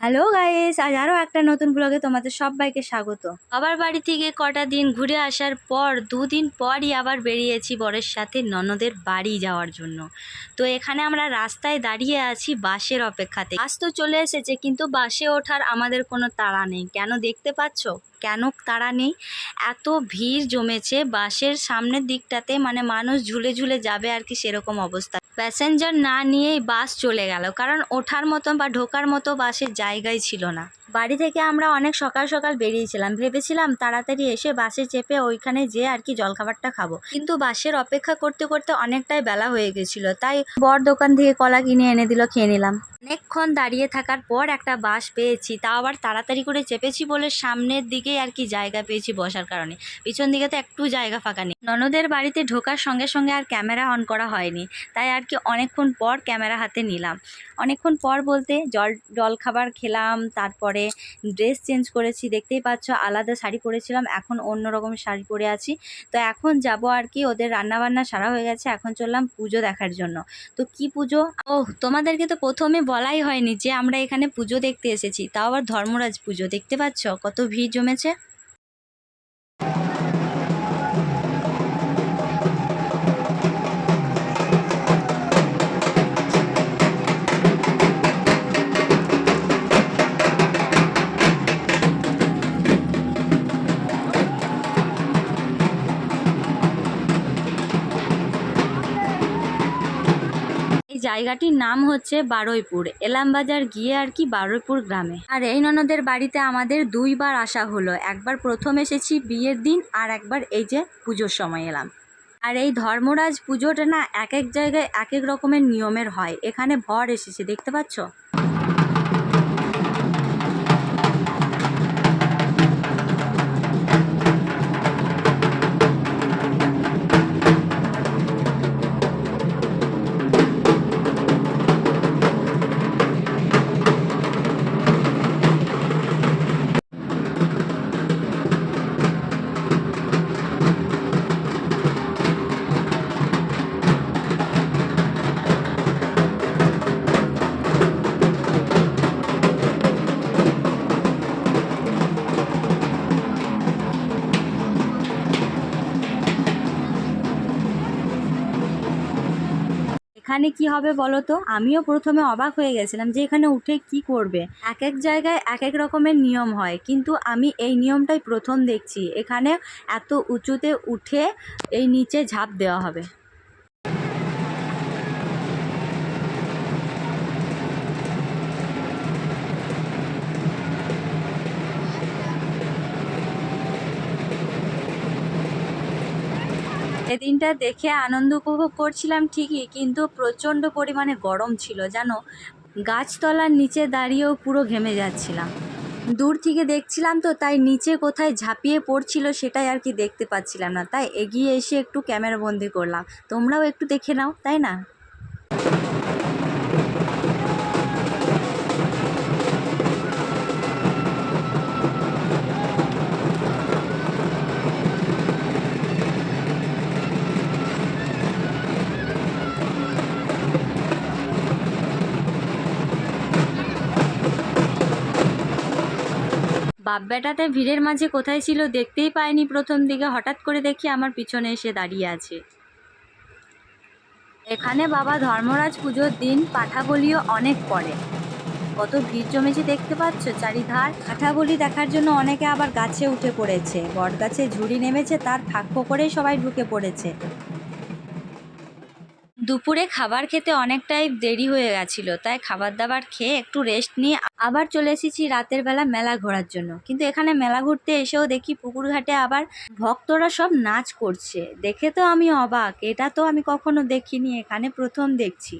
Hello guys আজ আরও একটা নতুন ব্লগে তোমাদের সবাইকে স্বাগত। আবার বাড়ি থেকে কটা দিন ঘুরে আসার পর দুদিন পরই আবার বেরিয়েছি বরের সাথে ননদের বাড়ি যাওয়ার জন্য। তো এখানে আমরা রাস্তায় দাঁড়িয়ে আছি বাসের অপেক্ষাতে। বাস তো চলে এসেছে, কিন্তু বাসে ওঠার আমাদের কোনো তাড়া নেই। কেন দেখতে পাচ্ছ? কেন তাড়া নেই? এত ভিড় জমেছে, বাসের সামনের দিকটাতে মানে মানুষ ঝুলে ঝুলে যাবে আর কি সেরকম অবস্থা। প্যাসেঞ্জার না নিয়েই বাস চলে গেল, কারণ ওঠার মতো বা ঢোকার মতো বাসের জায়গাই ছিল না। বাড়ি থেকে আমরা অনেক সকাল সকাল বেরিয়েছিলাম, ভেবেছিলাম তাড়াতাড়ি এসে বাসে চেপে ওইখানে যেয়ে আর কি জলখাবারটা খাব। কিন্তু বাসের অপেক্ষা করতে করতে অনেকটাই বেলা হয়ে গেছিল, তাই বর দোকান থেকে কলা কিনে এনে দিল, খেয়ে নিলাম। অনেকক্ষণ দাঁড়িয়ে থাকার পর একটা বাস পেয়েছি, তাও আবার তাড়াতাড়ি করে চেপেছি বলে সামনের দিকেই আর কি জায়গা পেয়েছি বসার কারণে। পিছন দিকে তো একটু জায়গা ফাঁকা নেই। ননদের বাড়িতে ঢোকার সঙ্গে সঙ্গে আর ক্যামেরা অন করা হয়নি, তাই আর কি অনেকক্ষণ পর ক্যামেরা হাতে নিলাম। অনেকক্ষণ পর বলতে জল জল খাবার খেলাম, তারপরে ড্রেস চেঞ্জ করেছি, দেখতেই পাচ্ছ আলাদা শাড়ি পরেছিলাম, এখন অন্য রকম শাড়ি পরে আছি। তো এখন যাব আর কি, ওদের রান্নাবান্না সারা হয়ে গেছে, এখন চললাম পুজো দেখার জন্য। তো কি পুজো? ও তোমাদেরকে তো প্রথমে বলাই হয়নি যে আমরা এখানে পুজো দেখতে এসেছি, তাও আবার ধর্মরাজ পুজো, দেখতে পাচ্ছ কত ভিড় জমেছে? জায়গাটির নাম হচ্ছে বারুইপুর। এলামবাজার গিয়ে আর কি বারুইপুর গ্রামে। আর এই ননদের বাড়িতে আমাদের দুইবার আসা হলো। একবার প্রথম এসেছি বিয়ের দিন আর একবার এই যে পুজোর সময় এলাম। আর এই ধর্মরাজ পুজোটা না এক এক জায়গায় এক এক রকমের নিয়মের হয়। এখানে ভর এসেছে, দেখতে পাচ্ছ? এখানে কি হবে বলো তো আমিও প্রথমে অবাক হয়ে গেছিলাম যে এখানে উঠে কি করবে। এক এক জায়গায় এক এক রকমের নিয়ম হয়। কিন্তু আমি এই নিয়মটাই প্রথম দেখছি। এখানে এত উঁচুতে উঠে এই নিচে ঝাঁপ দেওয়া হবে। সেদিনটা দেখে আনন্দ উপভোগ করছিলাম ঠিকই, কিন্তু প্রচণ্ড পরিমাণে গরম ছিল, জানো? গাছতলার নিচে দাঁড়িয়েও পুরো ঘেমে যাচ্ছিলাম। দূর থেকে দেখছিলাম তো, তাই নিচে কোথায় ঝাঁপিয়ে পড়ছিল সেটাই আর কি দেখতে পাচ্ছিলাম না। তাই এগিয়ে এসে একটু ক্যামেরাবন্দি করলাম। তোমরাও একটু দেখে নাও, তাই না? বাপ বেটাতে ভিড়ের মাঝে কোথায় ছিল দেখতেই পায়নি প্রথম দিকে। হঠাৎ করে দেখি আমার পিছনে এসে দাঁড়িয়ে আছে। এখানে বাবা ধর্মরাজ পুজোর দিন পাঠাবলিও অনেক পড়ে। কত ভিড় জমেছে দেখতে পাচ্ছ? চারিধার পাঠাবলি দেখার জন্য অনেকে আবার গাছে উঠে পড়েছে। বট গাছে ঝুড়ি নেমেছে, তার ফাঁক করেই সবাই ঢুকে পড়েছে। দুপুরে খাবার খেতে অনেকটাই দেরি হয়ে গেছিল, তাই খাবার দাবার খেয়ে একটু রেস্ট নিয়ে আবার চলে এসেছি রাতের বেলা মেলা ঘোরার জন্য। কিন্তু এখানে মেলা ঘুরতে এসেও দেখি পুকুর ঘাটে আবার ভক্তরা সব নাচ করছে। দেখে তো আমি অবাক, এটা তো আমি কখনো দেখিনি, এখানে প্রথম দেখছি।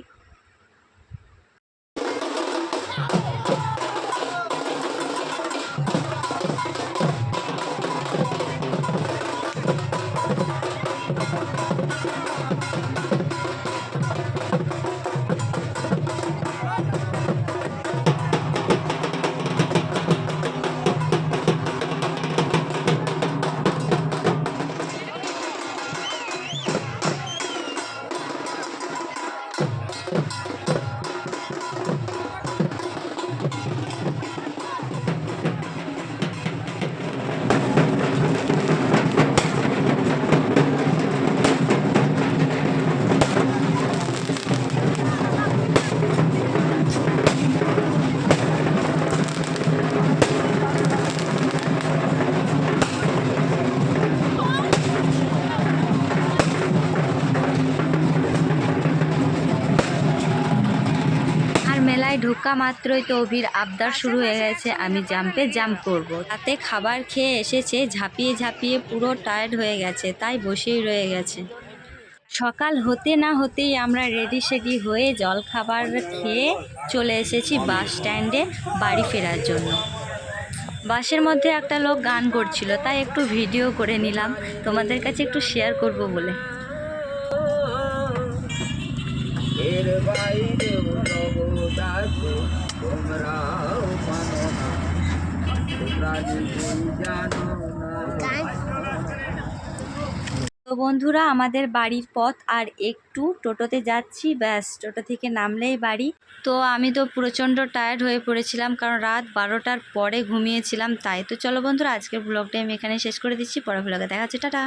ঢোকা মাত্রই তো অভির আবদার শুরু হয়ে গেছে, আমি জাম্পে জাম্প করব। তাতে খাবার খেয়ে এসেছে, ঝাঁপিয়ে ঝাঁপিয়ে পুরো টায়ার্ড হয়ে গেছে, তাই বসেই রয়ে গেছে। সকাল হতে না হতেই আমরা রেডি সেডি হয়ে জল খাবার খেয়ে চলে এসেছি বাস স্ট্যান্ডে বাড়ি ফেরার জন্য। বাসের মধ্যে একটা লোক গান করছিল, তাই একটু ভিডিও করে নিলাম। তোমাদের কাছে একটু শেয়ার করব বলে। তো বন্ধুরা, আমাদের বাড়ির পথ আর একটু টোটোতে যাচ্ছি। ব্যাস, টোটো থেকে নামলেই বাড়ি। তো আমি তো প্রচণ্ড টায়ার্ড হয়ে পড়েছিলাম, কারণ রাত বারোটার পরে ঘুমিয়েছিলাম, তাই। তো চলো বন্ধুরা, আজকের ব্লগটা আমি এখানে শেষ করে দিচ্ছি। পরে ব্লগে দেখা হচ্ছে, টাটা!